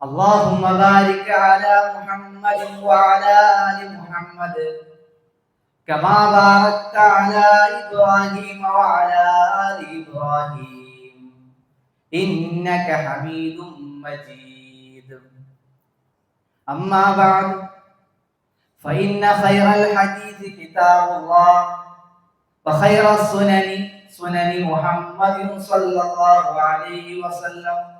اللهم بارك على محمد وعلى آل محمد. كما باركت على إبراهيم وعلى آل إبراهيم. إنك حميد مجيد. أما بعد فإن خير الحديث كتاب الله وخير السنن سنن محمد صلى الله عليه وسلم.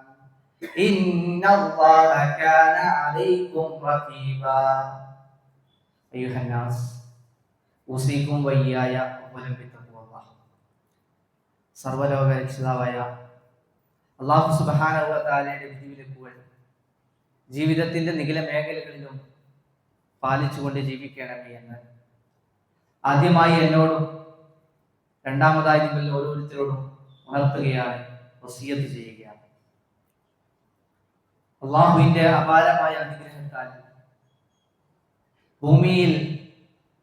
സർവലോക രക്ഷിതാവായ അള്ളാഹു സുബാനവതാലയുടെ വിധിവിലക്കുകൾ ജീവിതത്തിന്റെ നികല മേഖലകളിലും പാലിച്ചുകൊണ്ട് ജീവിക്കണമേ എന്ന്. ആദ്യമായി എന്നോടും രണ്ടാമതായി നിങ്ങൾ ഓരോരുത്തരോടും ഉണർത്തുകയാണ് വസീയത്ത് ചെയ്യുകയാണ് അള്ളാഹുവിന്റെ അപാരമായ അനുഗ്രഹത്താൽ ഭൂമിയിൽ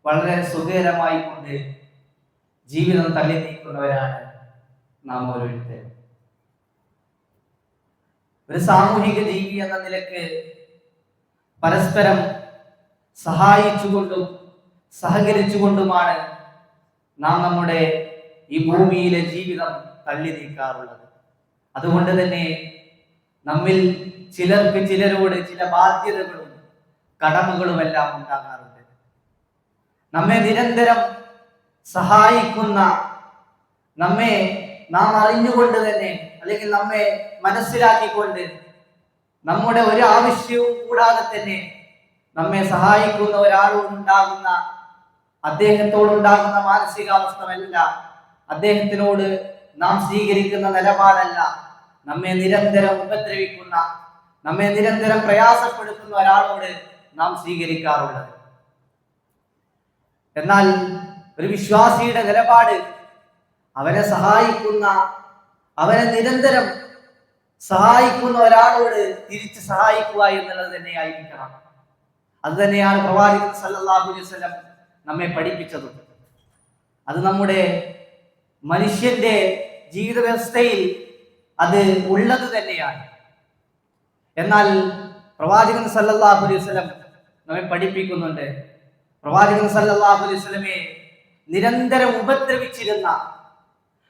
വളരെ സുഖകരമായി കൊണ്ട് ജീവിതം തള്ളി നീക്കുന്നവരാണ് നാം ഓരോരുത്തർ ഒരു സാമൂഹിക ജീവി എന്ന നിലയ്ക്ക് പരസ്പരം സഹായിച്ചുകൊണ്ടും സഹകരിച്ചുകൊണ്ടുമാണ് നാം നമ്മുടെ ഈ ഭൂമിയിലെ ജീവിതം തള്ളി നീക്കാറുള്ളത് അതുകൊണ്ട് തന്നെ നമ്മിൽ ചിലർക്ക് ചിലരോട് ചില ബാധ്യതകളും കടമകളും എല്ലാം ഉണ്ടാകാറുണ്ട്. നമ്മെ നിരന്തരം സഹായിക്കുന്ന നമ്മെ നാം അറിഞ്ഞുകൊണ്ട് തന്നെ അല്ലെങ്കിൽ നമ്മെ മനസ്സിലാക്കിക്കൊണ്ട് നമ്മുടെ ഒരു ആവശ്യവും കൂടാതെ തന്നെ നമ്മെ സഹായിക്കുന്ന ഒരാളോട് ഉണ്ടാകുന്ന അദ്ദേഹത്തോടുണ്ടാകുന്ന മാനസികാവസ്ഥമല്ല അദ്ദേഹത്തിനോട് നാം സ്വീകരിക്കുന്ന നിലപാടല്ല. നമ്മെ നിരന്തരം ഉപദ്രവിക്കുന്ന നമ്മെ നിരന്തരം പ്രയാസപ്പെടുത്തുന്ന ഒരാളോട് നാം സ്വീകരിക്കാറുള്ളത്. എന്നാൽ ഒരു വിശ്വാസിയുടെ നിലപാട് അവനെ സഹായിക്കുന്ന അവനെ നിരന്തരം സഹായിക്കുന്ന ഒരാളോട് തിരിച്ച് സഹായിക്കുക എന്നുള്ളത് തന്നെയായിരിക്കണം. അത് തന്നെയാണ് പ്രവാചകൻ അലൈഹി വസല്ലം നമ്മെ പഠിപ്പിച്ചത്. അത് നമ്മുടെ മനുഷ്യന്റെ ജീവിത വ്യവസ്ഥയിൽ അത് ഉള്ളത് തന്നെയാണ്. എന്നാൽ പ്രവാചകൻ സല്ലല്ലാഹു അലൈഹി വസല്ലം നമ്മെ പഠിപ്പിക്കുന്നുണ്ട്. പ്രവാചകൻ സല്ലല്ലാഹു അലൈഹി വസല്ലമയെ നിരന്തരം ഉപദ്രവിച്ചിരുന്ന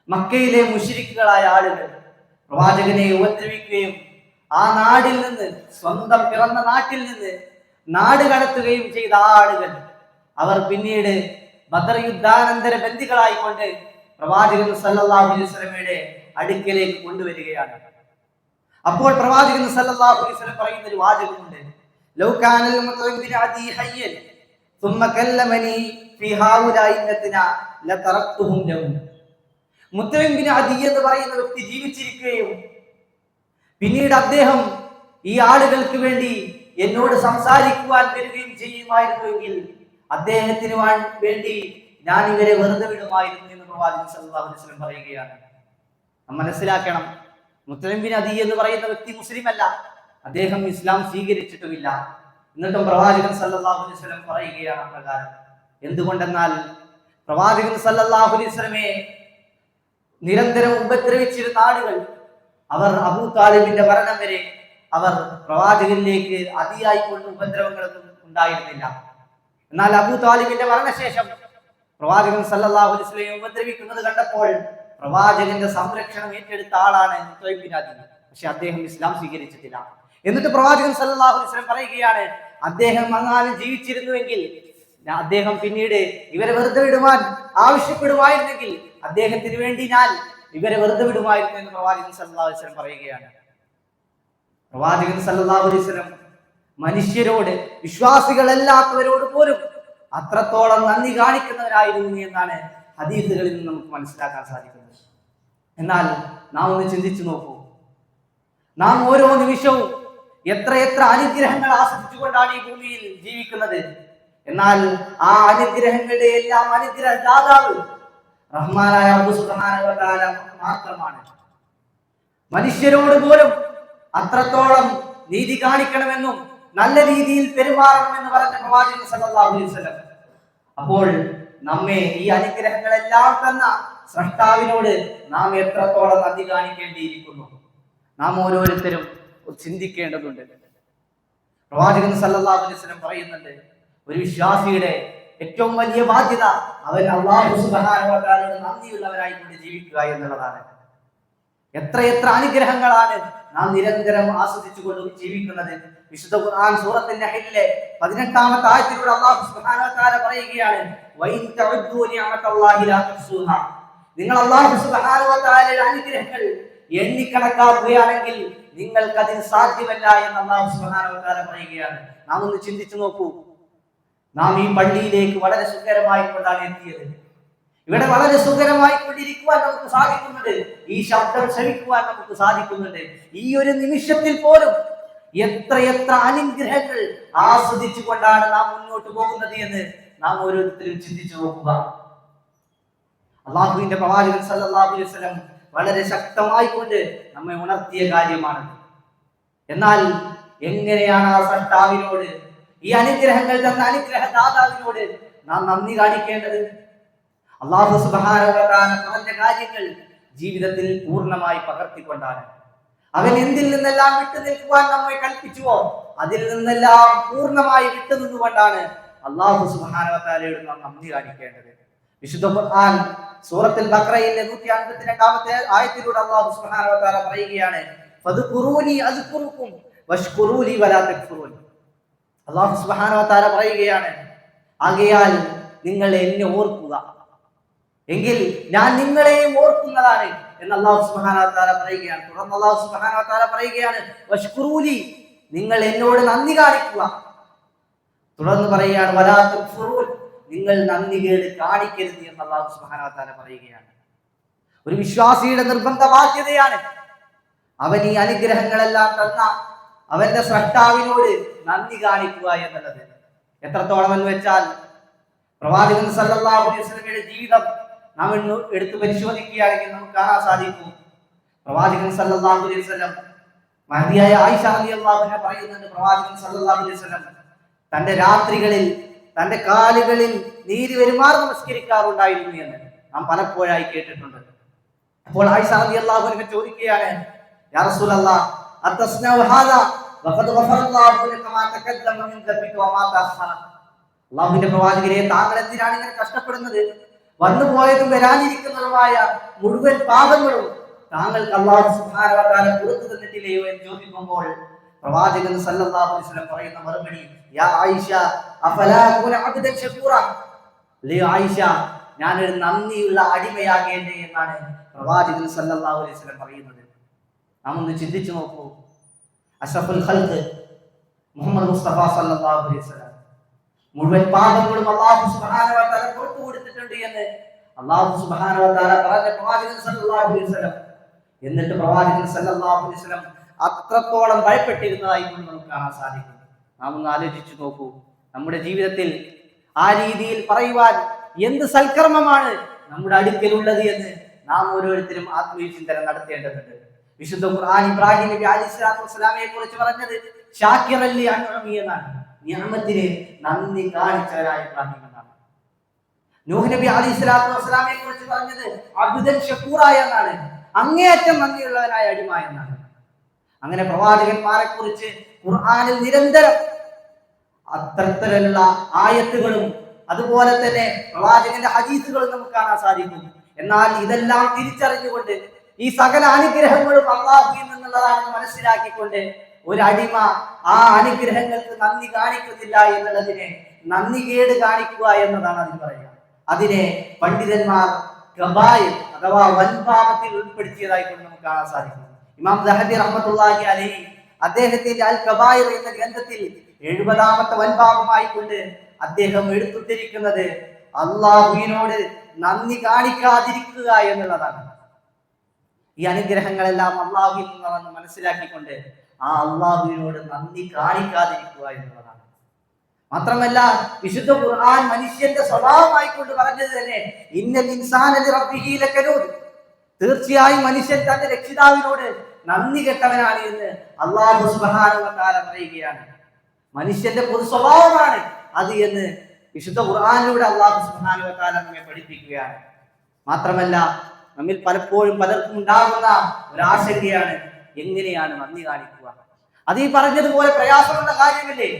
മക്കയിലെ മുഷിരിക്കുകളായ ആളുകൾ പ്രവാചകനെ ഉപദ്രവിക്കുകയും ആ നാടിൽ നിന്ന് സ്വന്തം പിറന്ന നാട്ടിൽ നിന്ന് നാട് കടത്തുകയും ചെയ്ത ആ ആളുകൾ അവർ പിന്നീട് ബദർ യുദ്ധാനന്തര ബന്ദികളായിക്കൊണ്ട് പ്രവാചകൻ സല്ലല്ലാഹു അലൈഹി വസല്ലമയുടെ അടുക്കലേക്ക് കൊണ്ടുവരികയാണ് അപ്പോൾ പ്രവാചകൻ സല്ലല്ലാഹു അലൈഹി വസല്ലം പറയുന്ന ഒരു വാചകമുണ്ട് ലൗ കാനൽ മുത്തഖിബിൻ അദി ഹയ്യൻ ثم كلمني في هؤلاء الذين لتركتهم لهم മുത്തലിം ബിൻ അദി എന്ന് പറയുന്ന വ്യക്തി ജീവിച്ചിരിക്കുകയും പിന്നീട് അദ്ദേഹം ഈ ആളുകൾക്ക് വേണ്ടി എന്നോട് സംസാരിക്കുവാൻ വരികയും ചെയ്യുമായിരുന്നുവെങ്കിൽ അദ്ദേഹത്തിന് വാ- വേണ്ടി ഞാൻ ഇവരെ വെറുതെ വിടുമായിരുന്നു എന്ന് പ്രവാചകൻ സല്ലല്ലാഹു അലൈഹി വസല്ലം പറയുകയാണ് നാം മനസ്സിലാക്കണം. മുത്തലിം ബിൻ അദി എന്ന് പറയുന്ന വ്യക്തി മുസ്ലിം അല്ല അദ്ദേഹം ഇസ്ലാം സ്വീകരിച്ചിട്ടുമില്ല. എന്നിട്ടും പ്രവാചകൻ സല്ലല്ലാഹു അലൈഹി പറയുകയാണ് പ്രകാരം. എന്തുകൊണ്ടെന്നാൽ പ്രവാചകൻ സല്ലല്ലാഹു അലൈഹി നിരന്തരം ഉപദ്രവിച്ചിരുന്ന ആളുകൾ അവർ അബൂ താലിബിന്റെ മരണം വരെ അവർ പ്രവാചകനിലേക്ക് അതിയായി കൊണ്ട് ഉപദ്രവങ്ങളൊന്നും ഉണ്ടായിരുന്നില്ല. എന്നാൽ അബൂ താലിബിന്റെ മരണശേഷം പ്രവാചകൻ സല്ലല്ലാഹു അലൈഹി ഉപദ്രവിക്കുന്നത് കണ്ടപ്പോൾ പ്രവാചകന്റെ സംരക്ഷണം ഏറ്റെടുത്ത ആളാണ് ബിൻ പക്ഷെ അദ്ദേഹം ഇസ്ലാം സ്വീകരിച്ചിട്ടില്ല. എന്നിട്ട് പ്രവാചകൻ സല്ലാഹു ഇസ്ലാം പറയുകയാണ് അദ്ദേഹം അങ്ങാനും ജീവിച്ചിരുന്നുവെങ്കിൽ അദ്ദേഹം പിന്നീട് ഇവരെ വെറുതെ വിടുവാൻ ആവശ്യപ്പെടുമായിരുന്നെങ്കിൽ അദ്ദേഹത്തിന് വേണ്ടി ഞാൻ ഇവരെ വെറുതെ വിടുമായിരുന്നു എന്ന് പ്രവാചകൻ സല്ലാഹു വസല്ലം പറയുകയാണ്. പ്രവാചകൻ സല്ലാഹു വസല്ലം മനുഷ്യരോട് വിശ്വാസികളല്ലാത്തവരോട് പോലും അത്രത്തോളം നന്ദി കാണിക്കുന്നവരായിരുന്നു എന്നാണ് ഹദീസുകളിൽ നിന്ന് നമുക്ക് മനസ്സിലാക്കാൻ സാധിക്കുന്നത് എന്നാൽ നാം ഒന്ന് ചിന്തിച്ചു നോക്കൂ. നാം ഓരോ നിമിഷവും എത്ര എത്ര അനുഗ്രഹങ്ങൾ ആസ്വദിച്ചുകൊണ്ടാണ് ഈ ഭൂമിയിൽ ജീവിക്കുന്നത്. എന്നാൽ ആ അനുഗ്രഹങ്ങളുടെ എല്ലാം അനുഗ്രഹ ദാതാവ് റഹ്മാനായ മാത്രമാണ്. മനുഷ്യരോട് പോലും അത്രത്തോളം നീതി കാണിക്കണമെന്നും നല്ല രീതിയിൽ പെരുമാറണമെന്ന് പറഞ്ഞ പ്രവാചകൻ സല്ലല്ലാഹു അലൈഹി വസല്ലം. അപ്പോൾ നമ്മെ ഈ അനുഗ്രഹങ്ങളെല്ലാം തന്ന സൃഷ്ടാവിനോട് നാം എത്രത്തോളം നന്ദി കാണിക്കേണ്ടിയിരിക്കുന്നു? നാം ഓരോരുത്തരും ചിന്തിക്കേണ്ടതുണ്ട്. പ്രവാചകൻ വസല്ലം പറയുന്നുണ്ട് ഒരു വിശ്വാസിയുടെ ഏറ്റവും വലിയ ബാധ്യത അവൻ അള്ളാഹു സുബാനോട് നന്ദിയുള്ളവരായിക്കൊണ്ട് ജീവിക്കുക എന്നുള്ളതാണ്. എത്ര എത്ര അനുഗ്രഹങ്ങളാണ് നാം നിരന്തരം ആസ്വദിച്ചുകൊണ്ട് ജീവിക്കുന്നത്. വിശുദ്ധ ഖുർആൻ സൂറത്തിന്റെ നഹലിലെ പതിനെട്ടാമത്തെ ആയത്തിലൂടെ അള്ളാഹു സുബ്ഹാനഹു വ തആല പറയുകയാണ് വൈൻ തഅദ്ദു നിഅമത്തല്ലാഹി ലാ തുഹ്സുഹാ നിങ്ങൾ അള്ളാഹു സുബ്ഹാനഹു വ തആലയുടെ അനുഗ്രഹങ്ങൾ എണ്ണിക്കണക്കാക്കുകയാണെങ്കിൽ നിങ്ങൾക്ക് അതിന് സാധ്യമല്ല എന്ന് അള്ളാഹു സുബ്ഹാനഹു വ തആല പറയുകയാണ്. നാം ഒന്ന് ചിന്തിച്ചു നോക്കൂ. നാം ഈ പള്ളിയിലേക്ക് വളരെ സുഖകരമായി കൊണ്ടാണ് എത്തിയത്. ഇവിടെ വളരെ സുഖകരമായി കൊണ്ടിരിക്കുവാൻ നമുക്ക് സാധിക്കുന്നുണ്ട് ഈ ശബ്ദം ശ്രമിക്കുവാൻ നമുക്ക് സാധിക്കുന്നുണ്ട്. ഈ ഒരു നിമിഷത്തിൽ പോലും എത്ര എത്ര അനുഗ്രഹങ്ങൾ ആസ്വദിച്ചു കൊണ്ടാണ് നാം മുന്നോട്ട് പോകുന്നത് എന്ന് നാം ഓരോരുത്തരും ചിന്തിച്ചു നോക്കുക. അള്ളാഹുവിന്റെ പ്രവാചകൻ സല്ലല്ലാഹു അലൈഹി വളരെ ശക്തമായി കൊണ്ട് നമ്മെ ഉണർത്തിയ കാര്യമാണ് എന്നാൽ എങ്ങനെയാണ് ആ സട്ടാവിനോട് ഈ അനുഗ്രഹങ്ങൾ തന്ന അനുഗ്രഹ ദാതാവിനോട് നാം നന്ദി കാണിക്കേണ്ടത്? അള്ളാഹു പറഞ്ഞ കാര്യങ്ങൾ ജീവിതത്തിൽ പൂർണമായി പകർത്തിക്കൊണ്ടാണ്. അവൻ എന്തിൽ നിന്നെല്ലാം വിട്ടു നിൽക്കുവാൻ നമ്മെ കൽപ്പിച്ചുവോ? അതിൽ നിന്നെല്ലാം പൂർണമായി വിട്ടു നിന്നുകൊണ്ടാണ് അള്ളാഹു തആലയോട് നാം നന്ദി കാണിക്കേണ്ടത്. വിശുദ്ധ ഖുർആൻ സൂറത്തിൽ ബഖറയിലെ 152ാമത്തെ ആയത്തിലൂടെ അള്ളാഹു സുബ്ഹാനഹു വ തആല പറയുകയാണ് അള്ളാഹു തആല പറയുകയാണ് ആകയാൽ നിങ്ങൾ എന്നെ ഓർക്കുക. എങ്കിൽ ഞാൻ നിങ്ങളെയും ഓർക്കുന്നതാണ്. എന്ന് അള്ളാഹു തആല പറയുകയാണ്. തുടർന്ന് അള്ളാഹു തആല പറയുകയാണ് വഷ്കുറൂലി നിങ്ങൾ എന്നോട് നന്ദി കാണിക്കുക. തുടർന്ന് പറയുകയാണ് നിങ്ങൾ നന്ദി കേട് കാണിക്കരുത് എന്ന് അള്ളാഹു തആല പറയുകയാണ്. ഒരു വിശ്വാസിയുടെ നിർബന്ധ ബാധ്യതയാണ് അവൻ ഈ അനുഗ്രഹങ്ങളെല്ലാം തന്ന അവന്റെ സ്രഷ്ടാവിനോട് നന്ദി കാണിക്കുക എന്നുള്ളത്. എത്രത്തോളം എന്ന് വെച്ചാൽ പ്രവാചകൻ സല്ലല്ലാഹു അലൈഹി വസല്ലമയുടെ ജീവിതം നാം ഇന്ന് എടുത്തു പരിശോധിക്കുകയാണെങ്കിൽ നമുക്ക് കാണാൻ സാധിക്കും. പ്രവാചകൻ സല്ലല്ലാഹു അലൈഹി വസല്ലം മഹദിയായ ആയിഷ റളിയല്ലാഹു അൻഹ പറയുന്നുണ്ട് പ്രവാചകൻ സല്ലല്ലാഹു അലൈഹി വസല്ലം തന്റെ രാത്രികളിൽ തന്റെ കാലുകളിൽ നീതി വരുമാർ നമസ്കരിക്കാറുണ്ടായിരുന്നു എന്ന് നാം പലപ്പോഴായി കേട്ടിട്ടുണ്ട്. അപ്പോൾ ആയിഷ റളിയല്ലാഹു അൻഹ ചോദിക്കുകയാണ് യാ റസൂലല്ലാഹ് അത്തസ്നഉ ഹാദാ? വഖദ് ഗഫറല്ലാഹു ലക മാ തഖദ്ദമ മിൻ ദബ്ബിക വമാ തഅഖറ അല്ലാഹുവിന്റെ പ്രവാചകരെ താങ്കൾ എന്തിനാണ് ഇങ്ങനെ കഷ്ടപ്പെടുന്നത്? വന്നുപോയതും വരാനിരിക്കുന്നതുമായ മുഴുവൻ പാപങ്ങളും താങ്കൾക്ക് അള്ളാഹു തആല പുറത്തു തന്നിട്ടില്ലയോ എന്ന് ചോദിക്കുമ്പോൾ പ്രവാചകൻ സല്ലല്ലാഹു അലൈഹി വസല്ലം പറയുന്ന മറുപടി യാ ആയിഷ അഫലാ ആയിഷ ഞാനൊരു നന്ദിയുള്ള അടിമയാകേണ്ടേ എന്നാണ് പ്രവാചകൻ സല്ലല്ലാഹു അലൈഹി വസല്ലം പറയുന്നത്. നാം ഒന്ന് ചിന്തിച്ചു നോക്കൂ. അഷഫുൽ ഖൽഖ് മുഹമ്മദ് മുസ്തഫ സല്ലല്ലാഹു അലൈഹി വസല്ലം മുഴുവൻ പാപങ്ങളും അള്ളാഹു സുബ്ഹാനഹു വ തആല കൊടുത്തിട്ടുണ്ട് എന്ന് അള്ളാഹു തആല പറഞ്ഞ പ്രവാചകൻ സല്ലല്ലാഹു അലൈഹി വസല്ലം. എന്നിട്ട് പ്രവാചകൻ സല്ലല്ലാഹു അലൈഹി വസല്ലം അത്രത്തോളം ഭയപ്പെട്ടിരുന്നതായി നമുക്ക് കാണാൻ സാധിക്കും. നാം ഒന്ന് ആലോചിച്ചു നോക്കൂ. നമ്മുടെ ജീവിതത്തിൽ ആ രീതിയിൽ പറയുവാൻ എന്ത് സൽക്കർമ്മമാണ് നമ്മുടെ അടുക്കലുള്ളത് എന്ന് നാം ഓരോരുത്തരും ആത്മീയചിന്തനം നടത്തേണ്ടതുണ്ട്. വിശുദ്ധ ഖുർആൻ ഇബ്രാഹിം നബി അലി സ്വലാത്തു വസ്സലാമയെ കുറിച്ച് പറഞ്ഞത് ഷാക്കിറല്ലി അൻഉമി എന്നാണ്. നന്ദി കാണിച്ചവരായ ഇബ്രാഹിം നൂഹ് നബി അലി സ്വലാത്തു വസ്സലാമിനെ കുറിച്ച് പറഞ്ഞത് അബ്ദുൽ ഷക്കൂറായ എന്നാണ്. അങ്ങേയറ്റം നന്ദിയുള്ളവനായ അടിമ എന്നാണ്. അങ്ങനെ പ്രവാചകന്മാരെ കുറിച്ച് ഖുർആാനിൽ നിരന്തരം അത്തരത്തിലുള്ള ആയത്തുകളും അതുപോലെ തന്നെ പ്രവാചകന്റെ ഹദീസുകളും നമുക്ക് കാണാൻ സാധിക്കും. എന്നാൽ ഇതെല്ലാം തിരിച്ചറിഞ്ഞുകൊണ്ട് ഈ സകല അനുഗ്രഹങ്ങളും അള്ളാഹുവിൽ നിന്നുള്ളതാണെന്ന് മനസ്സിലാക്കിക്കൊണ്ട് ഒരു അടിമ ആ അനുഗ്രഹങ്ങൾക്ക് നന്ദി കാണിക്കുന്നില്ല എന്നുള്ളതിനെ നന്ദി കേട് കാണിക്കുക എന്നതാണ് അതിന് പറയുക. അതിനെ പണ്ഡിതന്മാർ ഗബായിൽ അഥവാ വൻപാപത്തിൽ ഉൾപ്പെടുത്തിയതായി കൊണ്ട് നമുക്ക് കാണാൻ സാധിക്കും. ഇമാം ദഹബി റഹ്മത്തുള്ളാഹി അലൈഹി അദ്ദേഹത്തിന്റെ അൽ കബായിർ എന്ന ഗ്രന്ഥത്തിൽ എഴുപതാമത്തെ വൻപാപമായി കൊണ്ട് അദ്ദേഹം എടുത്തുത്തിരിക്കുന്നത് അള്ളാഹുവിനോട് നന്ദി കാണിക്കാതിരിക്കുക എന്നുള്ളതാണ്. ഈ അനുഗ്രഹങ്ങളെല്ലാം അള്ളാഹുവിൽ നിന്നാണെന്ന് മനസ്സിലാക്കിക്കൊണ്ട് ആ അള്ളാഹുവിനോട് നന്ദി കാണിക്കാതിരിക്കുക എന്നുള്ളതാണ്. മാത്രമല്ല വിശുദ്ധ ഖുർആൻ മനുഷ്യന്റെ സ്വഭാവമായിക്കൊണ്ട് പറഞ്ഞത് തന്നെ ഇന്നൽ ഇൻസാനലി റബ്ബിഹി ലകനൂദ് തീർച്ചയായും മനുഷ്യൻ തന്റെ രക്ഷിതാവിനോട് നന്ദി കെട്ടവനാണ് എന്ന് അള്ളാഹു തആല പറയുകയാണ്. മനുഷ്യന്റെ പൊതു സ്വഭാവമാണ് അത് എന്ന് വിശുദ്ധ ഖുർആാനിലൂടെ അള്ളാഹു സുബ്ഹാനഹു വ നമ്മെ പഠിപ്പിക്കുകയാണ്. മാത്രമല്ല നമ്മിൽ പലപ്പോഴും പലർക്കും ഉണ്ടാകുന്ന ഒരാശങ്കയാണ് എങ്ങനെയാണ് നന്ദി കാണിക്കുക. അത് ഈ പറഞ്ഞതുപോലെ പ്രയാസമുള്ള കാര്യമല്ലേ?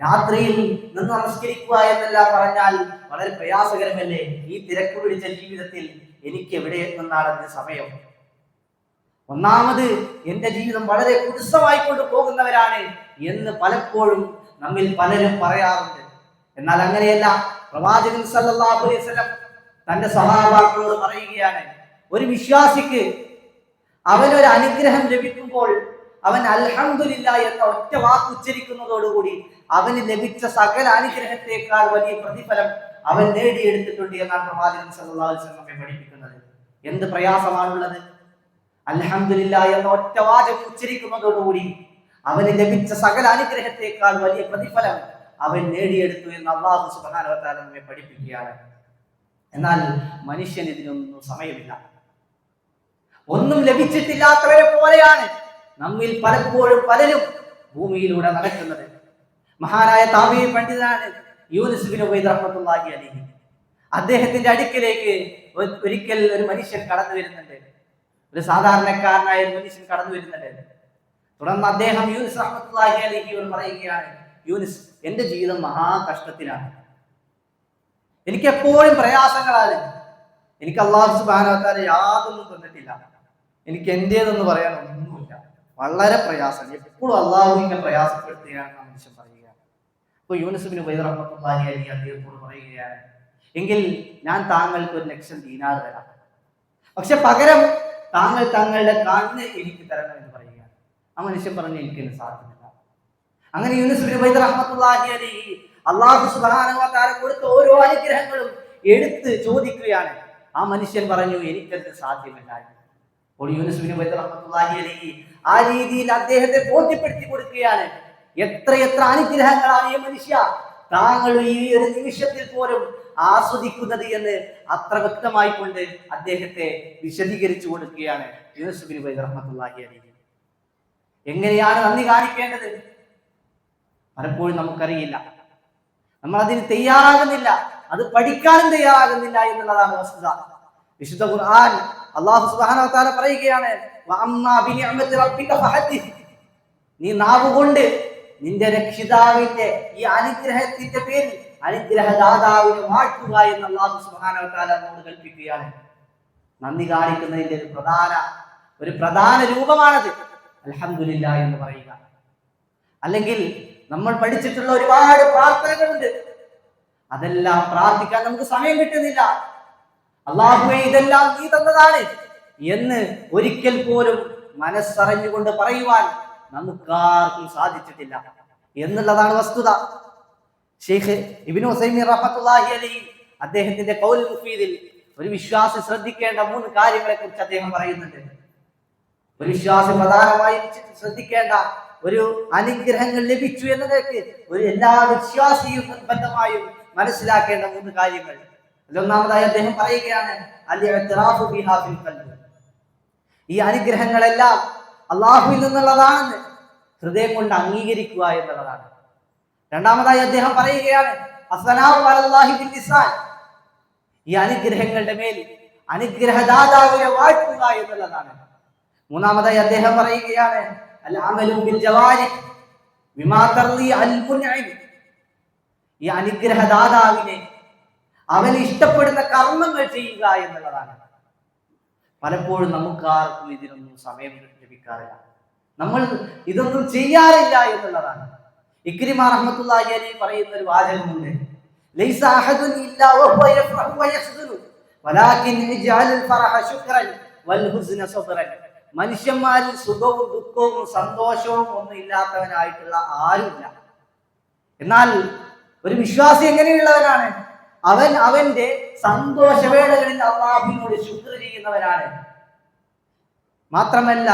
രാത്രിയിൽ നിന്ന് നമസ്കരിക്കുക എന്നല്ല പറഞ്ഞാൽ വളരെ പ്രയാസകരമല്ലേ? ഈ തിരക്ക് പിടിച്ച ജീവിതത്തിൽ എനിക്ക് എവിടെ നിന്നാണ് അതിന് സമയം? ഒന്നാമത് എന്റെ ജീവിതം വളരെ കുരുസമായിക്കൊണ്ട് പോകുന്നവരാണ് എന്ന് പലപ്പോഴും നമ്മിൽ പലരും പറയാറുണ്ട്. എന്നാൽ അങ്ങനെയല്ല. പ്രവാചകൻ സല്ലല്ലാഹു അലൈഹി വസല്ലം തന്റെ സഹാബാക്കളോട് പറയുകയാണ് ഒരു വിശ്വാസിക്ക് അവനൊരു അനുഗ്രഹം ലഭിക്കുമ്പോൾ അവൻ അൽഹംദുലില്ല എന്ന ഒറ്റ വാക്ക് ഉച്ചരിക്കുന്നതോടുകൂടി അവന് ലഭിച്ച സകല അനുഗ്രഹത്തെക്കാൾ വലിയ പ്രതിഫലം അവൻ നേടിയെടുത്തിട്ടുണ്ട് എന്നാണ് പ്രവാചകൻ സല്ലല്ലാഹു അലൈഹി വസല്ലം പഠിപ്പിക്കുന്നത്. എന്ത് പ്രയാസമാണുള്ളത്? അൽഹംദുലില്ല എന്ന ഒറ്റ വാചകം ഉച്ചരിക്കുന്നതോടുകൂടി അവന് ലഭിച്ച സകല അനുഗ്രഹത്തെക്കാൾ വലിയ പ്രതിഫലം അവൻ നേടിയെടുത്തു എന്ന് അള്ളാഹു തആല നമ്മെ പഠിപ്പിക്കുകയാണ്. എന്നാൽ മനുഷ്യൻ ഇതിനൊന്നും സമയമില്ല. ഒന്നും ലഭിച്ചിട്ടില്ലാത്തവരെ പോലെയാണ് നമ്മിൽ പലപ്പോഴും പലരും ഭൂമിയിലൂടെ നടക്കുന്നത്. മഹാനായ താബീ പണ്ഡിതനാണ് യൂനിസ് ബിൻ ഉബൈദ് റഹ്മത്തുള്ളാഹി അലൈഹി. അദ്ദേഹത്തിന്റെ അടുക്കിലേക്ക് ഒരിക്കൽ ഒരു മനുഷ്യൻ കടന്നു വരുന്നുണ്ട്. ഒരു സാധാരണക്കാരനായ ഒരു മനുഷ്യൻ കടന്നു വരുന്നുണ്ട്. തുടർന്ന് അദ്ദേഹം യൂനിസ് റഹ്മത്തുള്ളാഹി അലൈഹിയോട് പറയുകയാണ് യൂനിസ് എന്റെ ജീവിതം മഹാ കഷ്ടത്തിലാണ് എനിക്ക് എപ്പോഴും പ്രയാസങ്ങളാണ്. എനിക്ക് അള്ളാഹു സുബാനത്താലെ യാതൊന്നും തന്നിട്ടില്ല. എനിക്ക് എന്റേതെന്ന് പറയാൻ ഒന്നുമില്ല. വളരെ പ്രയാസം. എപ്പോഴും അള്ളാഹു ഇങ്ങനെ പ്രയാസപ്പെടുത്തുകയാണ് മനുഷ്യൻ. അപ്പൊ യൂനിസുബിന് വൈദ്യറഹ്മത്തുള്ളാഹി അലി അദ്ദേഹത്തോട് പറയുകയാണ് എങ്കിൽ ഞാൻ താങ്കൾക്ക് ഒരു ലക്ഷം ദീനാർ തരാം. പക്ഷെ പകരം താങ്കൾ താങ്കളുടെ കണ്ണ് എനിക്ക് തരണം എന്ന് പറയുകയാണ്. ആ മനുഷ്യൻ പറഞ്ഞു എനിക്ക് സാധ്യമല്ല. അങ്ങനെ യൂനിസുബിന് വൈദ്യറഹ്മത്തുള്ളാഹി അലി അള്ളാഹു തആല കൊടുത്ത ഓരോ അനുഗ്രഹങ്ങളും എടുത്ത് ചോദിക്കുകയാണ്. ആ മനുഷ്യൻ പറഞ്ഞു എനിക്കത് സാധ്യമല്ല. അപ്പോൾ ബിൻ റഹ്മത്തുള്ളാഹി അലൈഹി ആ രീതിയിൽ അദ്ദേഹത്തെ ബോധ്യപ്പെടുത്തി കൊടുക്കുകയാണ്. എത്ര എത്ര അനുഗ്രഹങ്ങളാണ് ഈ മനുഷ്യ? താങ്കൾ ഈ ഒരു നിമിഷത്തിൽ പോലും ആസ്വദിക്കുന്നത് എന്ന് അത്ര വ്യക്തമായി കൊണ്ട് അദ്ദേഹത്തെ വിശദീകരിച്ചു കൊടുക്കുകയാണ് എങ്ങനെയാണ് നന്ദി കാണിക്കേണ്ടത്? പലപ്പോഴും നമുക്കറിയില്ല. നമ്മൾ അതിന് തയ്യാറാകുന്നില്ല. അത് പഠിക്കാനും തയ്യാറാകുന്നില്ല എന്നുള്ളതാണ് വസ്തുത. വിശുദ്ധ ഖുർആൻ അള്ളാഹു സുബാന പറയുകയാണ് നീ നാവ് കൊണ്ട് നിന്റെ രക്ഷിതാവിന്റെ ഈ അനുഗ്രഹത്തിന്റെ പേരിൽ അനുഗ്രഹദാതാവിനെ മാറ്റുക എന്ന് അള്ളാഹു തആല നമ്മോട് കൽപ്പിക്കുകയാണ്. നന്ദി കാണിക്കുന്നതിന്റെ ഒരു പ്രധാന ഒരു പ്രധാന രൂപമാണത്. അലഹമില്ല എന്ന് പറയുക. അല്ലെങ്കിൽ നമ്മൾ പഠിച്ചിട്ടുള്ള ഒരുപാട് പ്രാർത്ഥനകളുണ്ട്. അതെല്ലാം പ്രാർത്ഥിക്കാൻ നമുക്ക് സമയം കിട്ടുന്നില്ല. അള്ളാഹുവെ ഇതെല്ലാം നീ തന്നതാണ് എന്ന് ഒരിക്കൽ പോലും മനസ്സറിഞ്ഞുകൊണ്ട് പറയുവാൻ നമുക്കാർക്കും സാധിച്ചിട്ടില്ല. എന്നുള്ളതാണ് വസ്തുത. ഷെയ്ഖ് ഇബിൻ ഹുസൈമി റഹ്മത്തുള്ളാഹി അലി അദ്ദേഹത്തിന്റെ കൗൽ മുഫീദിൽ ഒരു വിശ്വാസി ശ്രദ്ധിക്കേണ്ട മൂന്ന് കാര്യങ്ങളെ കുറിച്ച് അദ്ദേഹം പറയുന്നുണ്ട്. ഒരു വിശ്വാസി പ്രധാനമായും ശ്രദ്ധിക്കേണ്ട ഒരു അനുഗ്രഹങ്ങൾ ലഭിച്ചു എന്നതൊക്കെ ഒരു എല്ലാ വിശ്വാസിയും നിർബന്ധമായും മനസ്സിലാക്കേണ്ട മൂന്ന് കാര്യങ്ങൾ. അതിലൊന്നാമതായി അദ്ദേഹം പറയുകയാണ് ഖൽബ്. ഈ അനുഗ്രഹങ്ങളെല്ലാം അള്ളാഹുവിൽ നിന്നുള്ളതാണ്. ഹൃദയം കൊണ്ട് അംഗീകരിക്കുക എന്നുള്ളതാണ്. രണ്ടാമതായി അദ്ദേഹം പറയുകയാണ്. ഈ അനുഗ്രഹങ്ങളുടെ മേൽ അനുഗ്രഹദാതാവിനെ വാഴ്ത്തുക എന്നുള്ളതാണ്. മൂന്നാമതായി അദ്ദേഹം പറയുകയാണ്. ഈ അനുഗ്രഹദാതാവിനെ അവൻ ഇഷ്ടപ്പെടുന്ന കർമ്മങ്ങൾ ചെയ്യുക എന്നുള്ളതാണ്. പലപ്പോഴും നമുക്ക് ആർക്കും ഇതിനൊന്നും സമയം ലഭിക്കാറില്ല നമ്മൾ ഇതൊന്നും ചെയ്യാറില്ല എന്നുള്ളതാണ്. ഇക്രിമ റഹ്മത്തുള്ളാഹി അലി പറയുന്ന ഒരു വാചകമുണ്ട് മനുഷ്യന്മാരിൽ സുഖവും ദുഃഖവും സന്തോഷവും ഒന്നും ഇല്ലാത്തവനായിട്ടുള്ള ആരുമില്ല. എന്നാൽ ഒരു വിശ്വാസി എങ്ങനെയുള്ളവനാണ്? അവൻ അവന്റെ സന്തോഷവേളകളിൽ അള്ളാഹുവിനോട് ശുക്ർ ചെയ്യുന്നവനാണ്. മാത്രമല്ല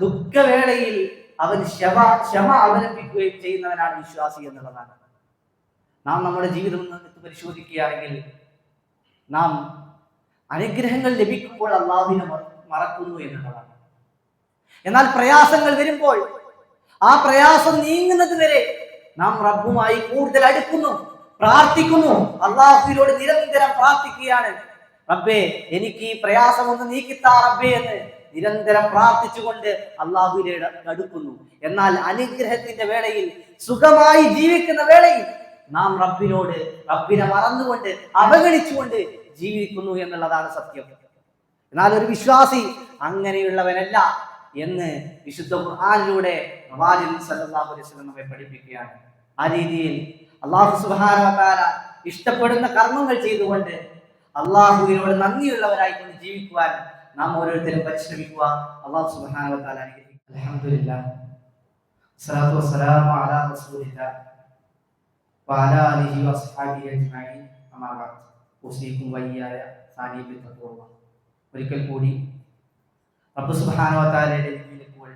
ദുഃഖവേളയിൽ അവൻ ക്ഷമ ക്ഷമ അവലംബിക്കുകയും ചെയ്യുന്നവനാണ് വിശ്വാസി എന്നുള്ളതാണ്. നാം നമ്മുടെ ജീവിതം പരിശോധിക്കുകയാണെങ്കിൽ നാം അനുഗ്രഹങ്ങൾ ലഭിക്കുമ്പോൾ അള്ളാഹുവിനെ മറക്കുന്നു എന്നുള്ളതാണ്. എന്നാൽ പ്രയാസങ്ങൾ വരുമ്പോൾ ആ പ്രയാസം നീങ്ങുന്നത് വരെ നാം റബ്ബുമായി കൂടുതൽ അടുക്കുന്നു പ്രാർത്ഥിക്കുന്നു അള്ളാഹുവിനോട് നിരന്തരം പ്രാർത്ഥിക്കുകയാണ്. റബ്ബേ എനിക്ക് ഈ പ്രയാസം ഒന്ന് നീക്കിത്താ റബ്ബേ എന്ന് നിരന്തരം പ്രാർത്ഥിച്ചുകൊണ്ട് അള്ളാഹുവിനെ അടുക്കുന്നു. എന്നാൽ അനുഗ്രഹത്തിന്റെ വേളയിൽ സുഖമായി ജീവിക്കുന്ന വേളയിൽ നാം റബ്ബിനോട് റബ്ബിനെ മറന്നുകൊണ്ട് അവഗണിച്ചുകൊണ്ട് ജീവിക്കുന്നു എന്നുള്ളതാണ് സത്യം. എന്നാൽ ഒരു വിശ്വാസി അങ്ങനെയുള്ളവനല്ല എന്ന് വിശുദ്ധ ഖുർആാനിലൂടെ പ്രവാചകൻ സല്ലല്ലാഹു അലൈഹി നമ്മെ പഠിപ്പിക്കുകയാണ്. ആ രീതിയിൽ അള്ളാഹു സുബ്ഹാനഹു തആല ഇഷ്ടപ്പെടുന്ന കർമ്മങ്ങൾ ചെയ്തുകൊണ്ട് അള്ളാഹുവിനോട് നന്ദിയുള്ളവരായിക്കൊണ്ട് ജീവിക്കുവാൻ നാം ഓരോരുത്തരും പരിശ്രമിക്കുക. അള്ളാഹു തആല അനുഗ്രഹിക്കട്ടെ. അൽഹംദുലില്ലാഹ് സ്വലാത്തു വസ്സലാമു അലാ റസൂലില്ല. വഅലാ ആലിഹി വസ്ഹാബിഹി അജ്മഈൻ. അമ്മാ ബഅദ്. ഉസീകും വയ്യായ സാനി തഖ്വ ഒരിക്കൽ കൂടി റബ്ബ് സുബ്ഹാനഹു വ തആലയുടെ ഇപ്പോൾ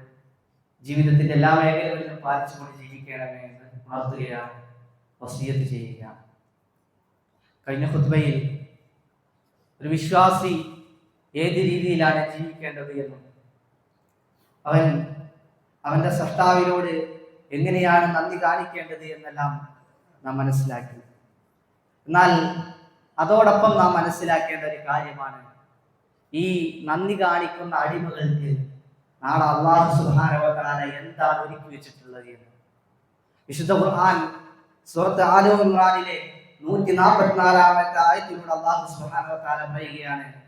ജീവിതത്തിന്റെ എല്ലാ മേഖലകളിലും പാലിച്ചുകൊണ്ട് ജീവിക്കണമേ എന്ന് ഉണർത്തുകയാണ്. വസീയത്ത് ചെയ്യുകയാണ്. കഴിഞ്ഞ ഖുത്ബയിൽ ഒരു വിശ്വാസി ഏത് രീതിയിലാണ് ജീവിക്കേണ്ടത് എന്നും. അവൻ അവന്റെ സൃഷ്ടാവിനോട് എങ്ങനെയാണ് നന്ദി കാണിക്കേണ്ടത് എന്നെല്ലാം നാം മനസ്സിലാക്കി. എന്നാൽ അതോടൊപ്പം നാം മനസ്സിലാക്കേണ്ട ഒരു കാര്യമാണ്. ഈ നന്ദി കാണിക്കുന്ന അടിമകൾക്ക് നാളെ അള്ളാഹു സുബാനവതാല എന്താണ് ഒരുക്കി വെച്ചിട്ടുള്ളത് എന്ന്. വിശുദ്ധ ഖുർആൻ സുഹൃത്ത് ആലോ ഇമ്രാനിലെ നൂറ്റി നാൽപ്പത്തിനാലാമത്തെ ആയത്തിലൂടെ അള്ളാഹു സുബാനവതാല പറയുകയാണ്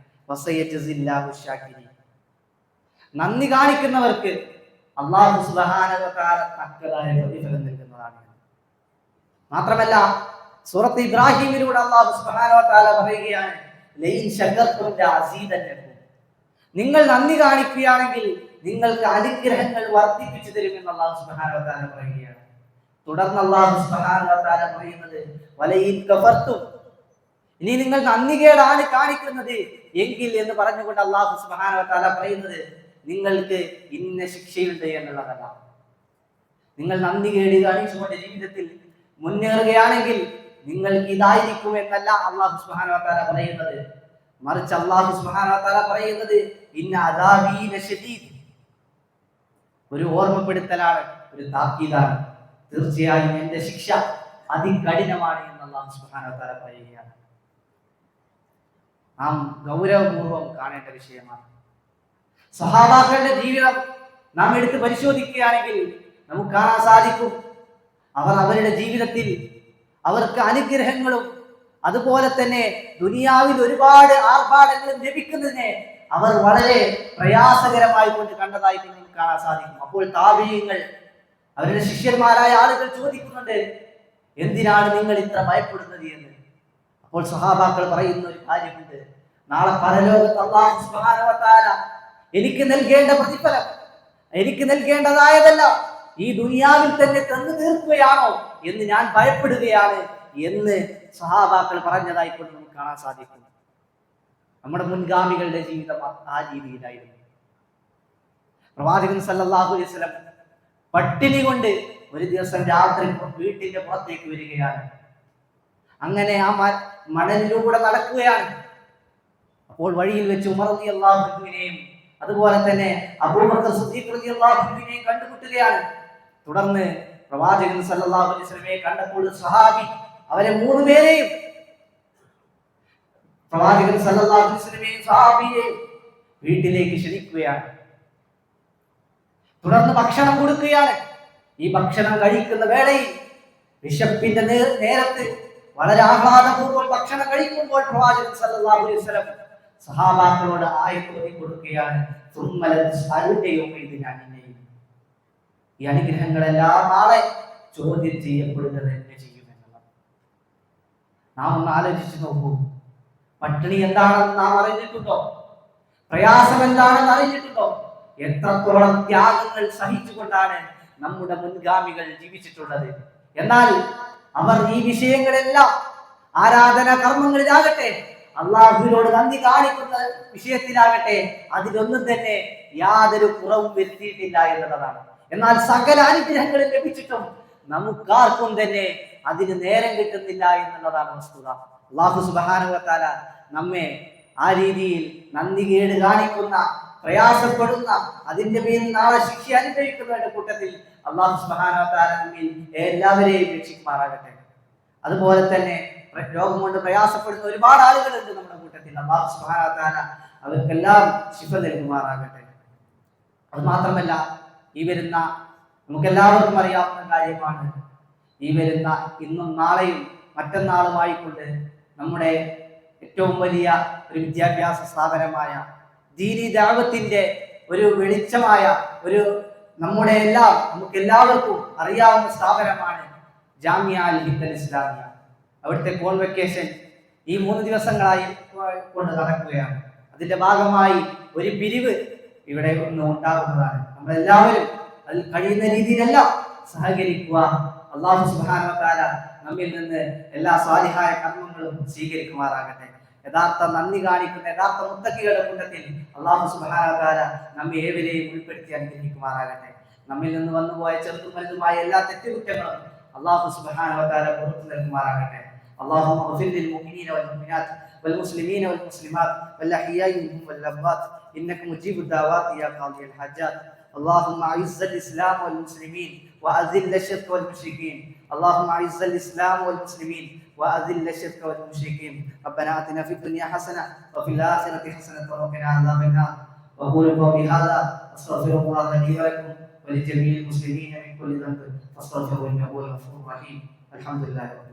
നന്ദി കാണിക്കുന്നവർക്ക് അള്ളാഹു സുബാനവതാല തക്കതായ പ്രതിഫലം നൽകുന്നതാണ് മാത്രമല്ല സൂറത്ത് ഇബ്രാഹിമിലൂടെ അള്ളാഹു സുബാനവതാല പറയുകയാണ് ലൈൻ. നിങ്ങൾ നന്ദി കാണിക്കുകയാണെങ്കിൽ നിങ്ങൾക്ക് അനുഗ്രഹങ്ങൾ വർദ്ധിപ്പിച്ചു തരുമെന്ന് അള്ളാഹു സുബ്ഹാനഹു വതആല പറയുകയാണ്. തുടർന്ന് അള്ളാഹു സുബ്ഹാനഹു വതആല പറയുന്നത് വലയിൽ കഫർത്തും ഇനി നിങ്ങൾ നന്ദികേടാണ് കാണിക്കുന്നത് എങ്കിൽ എന്ന് പറഞ്ഞുകൊണ്ട് അള്ളാഹു സുബ്ഹാനഹു വതആല പറയുന്നത് നിങ്ങൾക്ക് ഇന്ന ശിക്ഷയുണ്ട് എന്നുള്ളതല്ല. നിങ്ങൾ നന്ദി നന്ദികേട് കാണിച്ചുകൊണ്ട് ജീവിതത്തിൽ മുന്നേറുകയാണെങ്കിൽ നിങ്ങൾക്ക് ഇതായിരിക്കും എന്നല്ല അള്ളാഹു സുബ്ഹാനഹു വതആല പറയുന്നത്. മറിച്ച് അള്ളാഹു സുബ്ഹാനഹു വതആല പറയുന്നത് ഇന്ന അദാബീന ഷദീദ് ഒരു ഓർമ്മപ്പെടുത്തലാണ് ഒരു താക്കീതാണ്. തീർച്ചയായും എന്റെ ശിക്ഷ അതികഠിനമാണ് എന്ന് അള്ളാഹു സുബാനവത്താല പറയുകയാണ്. നാം ഗൗരവപൂർവം കാണേണ്ട വിഷയമാണ്. സഹാബാക്കളുടെ ജീവിതം നാം എടുത്ത് പരിശോധിക്കുകയാണെങ്കിൽ നമുക്ക് കാണാൻ സാധിക്കും. അവർ അവരുടെ ജീവിതത്തിൽ അവർക്ക് അനുഗ്രഹങ്ങളും അതുപോലെ തന്നെ ദുനിയാവിൽ ഒരുപാട് ആർഭാടങ്ങളും ലഭിക്കുന്നതിനെ അവർ വളരെ പ്രയാസകരമായി കൊണ്ട് കണ്ടതായിട്ട് നമുക്ക് കാണാൻ സാധിക്കും. അപ്പോൾ താപീയങ്ങൾ അവരുടെ ശിഷ്യന്മാരായ ആളുകൾ ചോദിക്കുന്നുണ്ട് എന്തിനാണ് നിങ്ങൾ ഇത്ര ഭയപ്പെടുന്നത് എന്ന്? അപ്പോൾ സഹാബാക്കൾ പറയുന്ന ഒരു കാര്യമുണ്ട്. നാളെ പരലോകത്ത് അള്ളാഹു എനിക്ക് നൽകേണ്ട പ്രതിഫലം എനിക്ക് നൽകേണ്ടതായതല്ല ഈ ദുനിയാവിൽ തന്നെ തന്നു തീർക്കുകയാണോ എന്ന് ഞാൻ ഭയപ്പെടുകയാണ് എന്ന് സഹാബാക്കൾ പറഞ്ഞതായിക്കൊണ്ട് നമുക്ക് കാണാൻ സാധിക്കും. നമ്മുടെ മുൻഗാമികളുടെ ജീവിതം ആ- രീതിയിലായിരുന്നു. പ്രവാചകൻ സല്ലാഹു അലൈഹി വസല്ലം പട്ടിണി കൊണ്ട് ഒരു ദിവസം രാത്രി വീട്ടിന്റെ പുറത്തേക്ക് വരികയാണ്. അങ്ങനെ ആ മണലിലൂടെ നടക്കുകയാണ്. അപ്പോൾ വഴിയിൽ വെച്ച് ഉമർ അള്ളാഹുവിനെയും അതുപോലെ തന്നെ അബൂബക്കർ കണ്ടുമുട്ടുകയാണ്. തുടർന്ന് പ്രവാചകൻ സല്ലല്ലാഹു അലൈഹി വസല്ലമയെ കണ്ടപ്പോൾ സഹാബി അവരെ മൂന്ന് പേരെയും പ്രവാചകൻ സല്ലല്ലാഹു അലൈഹി സഹാബിയെയും വീട്ടിലേക്ക് ക്ഷണിക്കുകയാണ്. തുടർന്ന് ഭക്ഷണം കൊടുക്കുകയാണ്. ഈ ഭക്ഷണം കഴിക്കുന്ന വേളയിൽ വിശപ്പിന്റെ നേരത്ത് വളരെ ആഹ്ലാദപൂർവം ഭക്ഷണം കഴിക്കുമ്പോൾ പ്രവാചകൻ സല്ലല്ലാഹു അലൈഹി വസല്ലം സഹാബാക്കളോട് ആയത്തോതി കൊടുക്കുകയാണ് ഈ അനുഗ്രഹങ്ങളെല്ലാം നാളെ ചോദ്യം ചെയ്യപ്പെടുക തന്നെ ചെയ്യുമെന്നുള്ളത് നാം ഒന്ന് ആലോചിച്ചു നോക്കൂ. പട്ടിണി എന്താണെന്ന് നാം അറിഞ്ഞിട്ടുണ്ടോ? പ്രയാസം എന്താണെന്ന് അറിഞ്ഞിട്ടുണ്ടോ? എത്രത്തോളം ത്യാഗങ്ങൾ സഹിച്ചുകൊണ്ടാണ് നമ്മുടെ മുൻഗാമികൾ ജീവിച്ചിട്ടുള്ളത്? എന്നാൽ അവർ ഈ വിഷയങ്ങളെല്ലാം ആരാധന കർമ്മങ്ങളിലാകട്ടെ അള്ളാഹുവിനോട് നന്ദി കാണിക്കുന്ന വിഷയത്തിലാകട്ടെ അതിലൊന്നും തന്നെ യാതൊരു കുറവും വരുത്തിയിട്ടില്ല എന്നുള്ളതാണ് എന്നാൽ സകല അനുഗ്രഹങ്ങളും ലഭിച്ചിട്ടും നമുക്കാർക്കും തന്നെ അതിന് നേരം കിട്ടുന്നില്ല എന്നുള്ളതാണ് വസ്തുത. അള്ളാഹു സുബാനുവത്താല നമ്മെ ആ രീതിയിൽ നന്ദി കേട് കാണിക്കുന്ന പ്രയാസപ്പെടുന്ന അതിന്റെ മേൽ നാളെ ശിക്ഷ അനുഭവിക്കുന്നവരുടെ കൂട്ടത്തിൽ അള്ളാഹു സുബാനുവത്താല നമ്മിൽ എല്ലാവരെയും രക്ഷിക്കുമാറാകട്ടെ. അതുപോലെ തന്നെ രോഗം കൊണ്ട് പ്രയാസപ്പെടുന്ന ഒരുപാട് ആളുകളുണ്ട് നമ്മുടെ കൂട്ടത്തിൽ. അള്ളാഹു സുബാനുവത്താല അവർക്കെല്ലാം ശിഫ നൽകുമാറാകട്ടെ. അത് മാത്രമല്ല ഈ വരുന്ന നമുക്കെല്ലാവർക്കും അറിയാവുന്ന കാര്യമാണ് ഈ വരുന്ന ഇന്നും നാളെയും മറ്റന്നാളുമായിക്കൊണ്ട് നമ്മുടെ ഏറ്റവും വലിയ ഒരു വിദ്യാഭ്യാസ സ്ഥാപനമായ ദീനി ദാവത്തിന്റെ ഒരു വെളിച്ചമായ ഒരു നമ്മുടെ എല്ലാം നമുക്ക് എല്ലാവർക്കും അറിയാവുന്ന സ്ഥാപനമാണ് ജാമിയ അൽ ഇസ്ലാമിയ. അവിടുത്തെ കോൺവെക്കേഷൻ ഈ മൂന്ന് ദിവസങ്ങളായി കൊണ്ട് നടക്കുകയാണ്. അതിന്റെ ഭാഗമായി ഒരു പിരിവ് ഇവിടെ ഒന്ന് ഉണ്ടാകുന്നതാണ്. നമ്മളെല്ലാവരും അതിൽ കഴിയുന്ന രീതിയിലല്ല സഹകരിക്കുക. അള്ളാഹു സുബാന നമ്മിൽ നിന്ന് എല്ലാ സ്വാധിഹായ കർമ്മങ്ങളും സ്വീകരിക്കുമാറാകട്ടെ. യഥാർത്ഥ നന്ദി കാണിക്കുന്ന യഥാർത്ഥ മുത്തക്കികളുടെ കൂട്ടത്തിൽ അള്ളാഹു സുബ്ഹാനഹു വ തആല നമ്മെ ഏവരെയും ഉൾപ്പെടുത്തി അനുഗ്രഹിക്കുമാറാകട്ടെ നമ്മിൽ നിന്ന് വന്നുപോയ ചെറുതും വലുതുമായ എല്ലാ തെറ്റുകുറ്റങ്ങളും അള്ളാഹു സുബ്ഹാനഹു വ തആല പുറത്തു നൽകുമാറാകട്ടെ اللهم اغفر للمؤمنين والمؤمنات والمسلمين والمسلمات والاحياء منهم والاموات انك مجيب الدعوات يا قاضي الحاجات اللهم اعز الاسلام والمسلمين واذل الشرك والمشركين اللهم اعز الاسلام والمسلمين واذل الشرك والمشركين. ربنا آتنا في الدنيا حسنة وفي الآخرة حسنة وقنا عذاب النار. وأقول قولي هذا أستغفر الله لي ولكم ولجميع المسلمين من كل ذنب. فاستغفروا إنه هو الغفور الرحيم. الحمد لله رب العالمين.